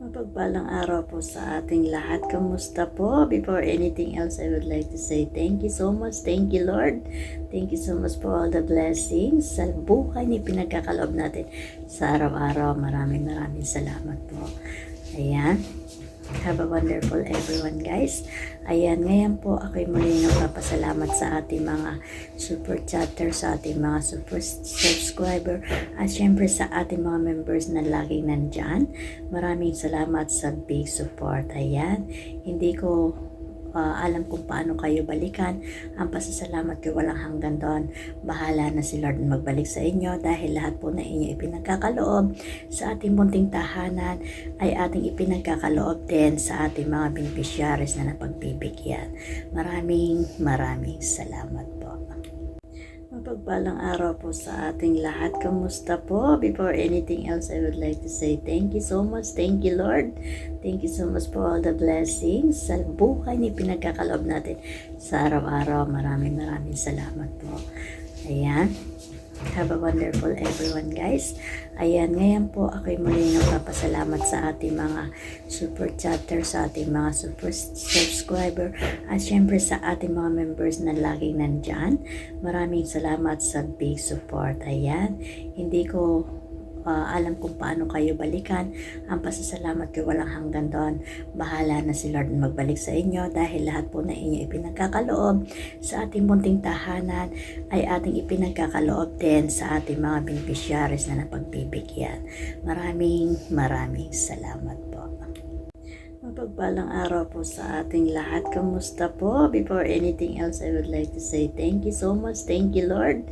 Mapagpalang araw po sa ating lahat. Kamusta po? Before anything else, I would like to say thank you so much. Thank you, Lord. Thank you so much for all the blessings sa buhay ni pinagkakalob natin sa araw-araw. Maraming maraming salamat po. Ayan. Have a wonderful everyone guys. Ayan, ngayon po ako'y muli nagpapasalamat sa ating mga super chatter, sa ating mga super subscriber, at syempre sa ating mga members na laging nandyan. Maraming salamat sa big support. Ayan, hindi ko ah, alam kung paano kayo balikan. Ang pasasalamat ko walang hanggan doon. Bahala na si Lord magbalik sa inyo dahil lahat po na inyo ipinagkakaloob sa ating munting tahanan ay ating ipinagkakaloob din sa ating mga beneficiaries na napagbibigyan. Maraming maraming salamat po. Mapagpalang araw po sa ating lahat. Kamusta po? Before anything else, I would like to say thank you so much. Thank you, Lord. Thank you so much for all the blessings sa buhay ni pinagkakalob natin sa araw-araw. Maraming maraming salamat po. Ayan. Have a wonderful everyone guys. Ayan, ngayon po ako'y muli nagpapasalamat sa ating mga super chatter, sa ating mga super subscriber, at syempre sa ating mga members na laging nandyan. Maraming salamat sa big support. Ayan, hindi ko ah, alam kung paano kayo balikan. Ang pasasalamat ko walang hanggan doon. Bahala na si Lord magbalik sa inyo dahil lahat po na inyo ipinagkakaloob sa ating munting tahanan ay ating ipinagkakaloob din sa ating mga beneficiaries na napagbibigyan. Maraming maraming salamat po. Mapagpalang araw po sa ating lahat. Kamusta po? Before anything else, I would like to say thank you so much. Thank you, Lord.